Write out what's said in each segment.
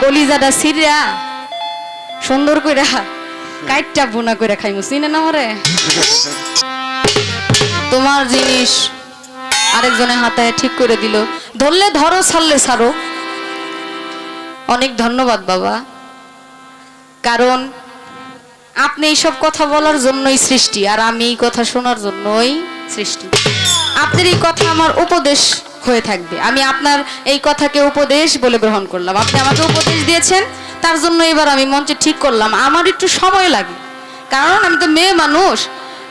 কলিজাটা সিরিয়া। সুন্দর কইরা, কাইটটা বুনা কইরা খাইমু, চিনে না মরে তোমার জিনিস আরেকজনের হাতায় ঠিক করে দিল। ধরলে ধরো, ছাড়লে ছাড়ো। অনেক ধন্যবাদ, বাবা। কারণ আপনি এইসব কথা বলার জন্যই সৃষ্টি, আর আমি এই কথা শোনার জন্যই সৃষ্টি। আপনার এই কথা আমার উপদেশ হয়ে থাকবে। আমি আপনার এই কথাকে উপদেশ বলে গ্রহণ করলাম। আপনি আমাকে উপদেশ দিয়েছেন তার জন্য এবার আমি মঞ্চে ঠিক করলাম। আমার একটু সময় লাগে। কারণ আমি তো মেয়ে মানুষ।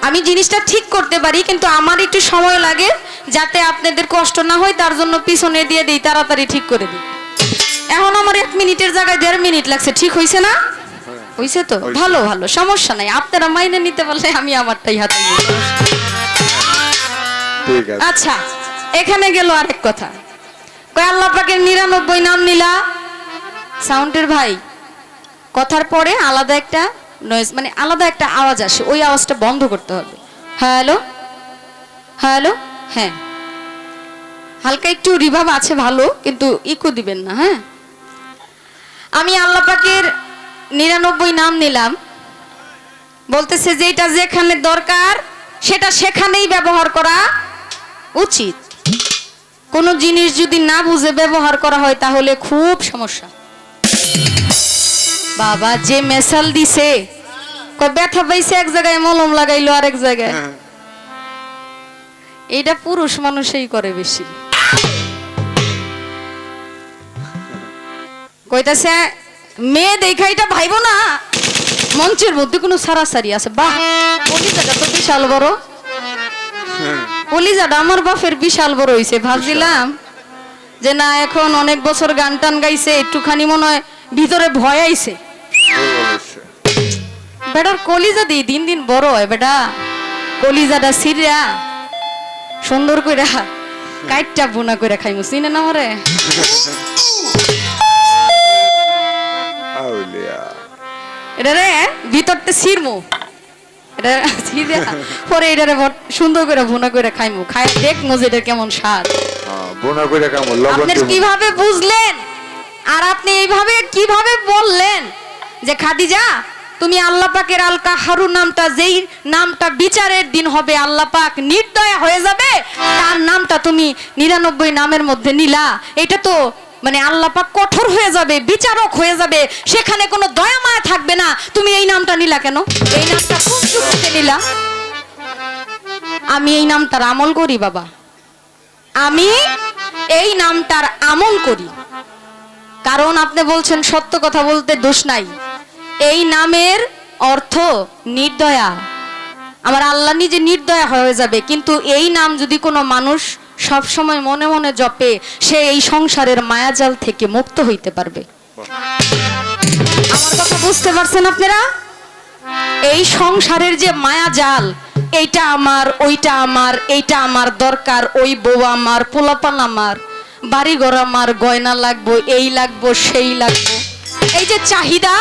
আমি জিনিসটা ঠিক করতে পারি কিন্তু আমার একটু সময় লাগে যাতে আপনাদের কষ্ট না হয় তার জন্য পিছনে দিয়ে দিই তাড়াতাড়ি ঠিক করে দিই। এখন আমার এক মিনিটের জায়গায় দেড় মিনিট লাগছে। ঠিক হয়েছে না? হয়েছে তো? ভালো ভালো। সমস্যা নাই। আপনারা মাইনে নিতে পারলে আমি আমারটাই হাতে। আচ্ছা। এখানে গেল আরেক কথা। কয়, আল্লাহ পাকের নিরানব্বই নাম নিলা। সাউন্ডের ভাই, কথার পরে আলাদা একটা নয়েজ মানে আলাদা একটা আওয়াজ আসে, ওই আওয়াজটা বন্ধ করতে হবে। হ্যালো? হ্যালো? হ্যাঁ। হালকা একটু রিভাব আছে ভালো, কিন্তু ইকো দিবেন না হ্যাঁ? আমি আল্লাহ পাকের নিরানব্বই নাম নিলাম। বলতেছে যে এটা যেখানে দরকার, সেটা সেখানেই ব্যবহার করা উচিত। কোনো জিনিস যদি না বুঝে ব্যবহার করা হয় তাহলে খুব সমস্যা। বাবা যে মেশাল দিছে ব্যথা পাইছে এক জায়গায় মলম লাগাইলো আরেক জায়গায়। হ্যাঁ। এটা পুরুষ মানুষই করে বেশি। কইতাছে মেয়ে দেখা এটা ভাইবো না। মঞ্চের মধ্যে কোনো সারাসারি আছে। বাহ কলিজাটা তো বিশাল বড়। কলিজাটা আমার বাপের বিশাল বড় হইছে ভাবছিলাম যে না এখন অনেক বছর গান টান গাইছে একটুখানি মনে হয় ভিতরে ভয় আইছে। বেটার কলিজা দি দিন দিন বড় হয় বেটা। কলিজাটা সিরিয়া সুন্দর কইরা কাইটটা বুনা কইরা খাইমু চিনে না মরে এটা রে ভিতরতে সিরমু এটা পরে এটা রে বট- সুন্দর করে বুনা করে খাইমু। খাই দেখ মজেদের কেমন স্বাদ। হ্যাঁ, বোনা কইরা কেমন লবণ আপনি কীভাবে বুঝলেন? আর আপনি এইভাবে কীভাবে বললেন? যে খাদিজা তুমি আল্লাহ পাকের আল কাহারু নামটা যেই নামটা বিচারের দিন হবে আল্লাহ পাক নির্দয়া হয়ে যাবে তার নামটা তুমি নিরানব্বই নামের মধ্যে নিলা। এটা তো মানে আল্লাহ পাক কঠোর হয়ে যাবে, বিচারক হয়ে যাবে, সেখানে কোনো দয়া মায়া থাকবে না। তুমি এই নামটা নিলা কেন? এই নামটা কোন যুক্তিতে নিলা? আমি এই নামটার আমল করি বাবা। আমি এই নামটার আমল করি। কারণ আপনি বলছেন সত্য কথা বলতে দোষ নাই। এই নামের অর্থ নির্দয়া। আমার আল্লাহ নিজে নির্দয়া হয়ে যাবে, কিন্তু এই নাম যদি কোনো মানুষ সব সময় মনে মনে জপে, সে এই সংসারের মায়াজাল থেকে মুক্ত হইতে পারবে। আমার কথা বুঝতে পারছেন আপনারা? এই সংসারের যে মায়াজাল, এইটা আমার, ওইটা আমার, এইটা আমার দরকার, ওই বউ আমার, পোলাপান আমার বাড়ি ঘর আমার, গয়না লাগবো, এই লাগবো, সেই লাগবো। এই যে চাহিদা,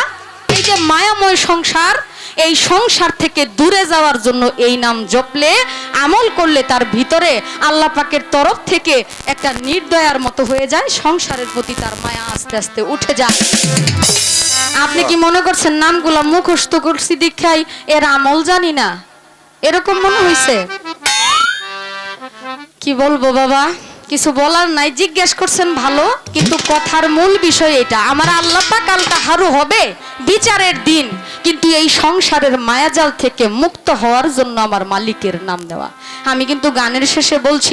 এই যে মায়াময় সংসার এই সংসার থেকে দূরে যাওয়ার জন্য এই নাম জপলে, আমল করলে তার ভিতরে আল্লাহ পাকের তরফ থেকে একটা নির্দয়ার মতো হয়ে যায়, সংসারের প্রতি তার মায়া আস্তে আস্তে উঠে যায়। আপনি কি মনে করছেন নামগুলো মুখস্থ করছি দীক্ষাই এর আমল জানি না? এরকম মনে হইছে? কি বলব বাবা? কিছু বলার নাই, জিজ্ঞেস করছেন ভালো, কিন্তু কথার মূল বিষয় এটা। আমার আল্লাহ কালটা হারু হবে? বিচারের দিন। কিন্তু এই সংসারের মায়াজাল থেকে মুক্ত হওয়ার জন্য আমার মালিকের নাম দেওয়া আমি কিন্তু গানের শেষে বলছি